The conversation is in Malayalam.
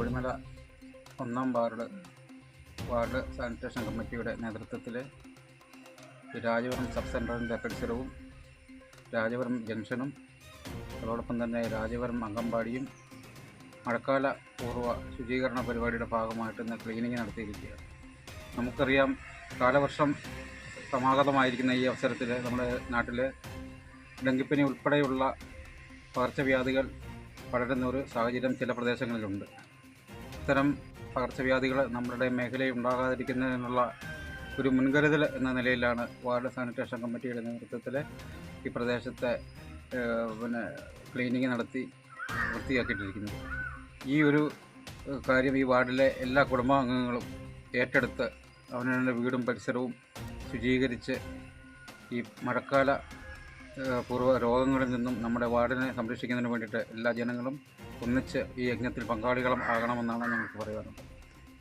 ഒന്നാം വാർഡ് വാർഡ് സാനിറ്റേഷൻ കമ്മിറ്റിയുടെ നേതൃത്വത്തിൽ രാജപുരം സബ് സെന്ററിന്റെ പരിസരവും രാജപുരം ജംഗ്ഷനും അതോടൊപ്പം തന്നെ രാജപുരം അംഗൻവാടിയും മഴക്കാല പൂർവ ശുചീകരണ പരിപാടിയുടെ ഭാഗമായിട്ട് ഇന്ന് ക്ലീനിങ് നടത്തിയിരിക്കുകയാണ്. നമുക്കറിയാം കാലവർഷം സമാഗതമായിരിക്കുന്ന ഈ അവസരത്തിൽ നമ്മുടെ നാട്ടിൽ ഡെങ്കിപ്പനി ഉൾപ്പെടെയുള്ള പകർച്ചവ്യാധികൾ പടരുന്ന ഒരു സാഹചര്യം ചില പ്രദേശങ്ങളിലുണ്ട്. ഇത്തരം പകർച്ചവ്യാധികൾ നമ്മുടെ മേഖലയിൽ ഉണ്ടാകാതിരിക്കുന്നതിനുള്ള ഒരു മുൻകരുതൽ എന്ന നിലയിലാണ് വാർഡ് സാനിറ്റേഷൻ കമ്മിറ്റിയുടെ നേതൃത്വത്തിൽ ഈ പ്രദേശത്തെ പിന്നെ ക്ലീനിങ് നടത്തി വൃത്തിയാക്കിയിട്ടിരിക്കുന്നത്. ഈ ഒരു കാര്യം ഈ വാർഡിലെ എല്ലാ കുടുംബാംഗങ്ങളും ഏറ്റെടുത്ത് അവനവന്റെ വീടും പരിസരവും ശുചീകരിച്ച് ഈ മഴക്കാല പൂർവ രോഗങ്ങളിൽ നിന്നും നമ്മുടെ വാർഡിനെ സംരക്ഷിക്കുന്നതിന് വേണ്ടിയിട്ട് എല്ലാ ജനങ്ങളും ഒന്നിച്ച് ഈ യജ്ഞത്തിൽ പങ്കാളികളും ആകണമെന്നാണ് ഞങ്ങൾക്ക് പറയാനുള്ളത്.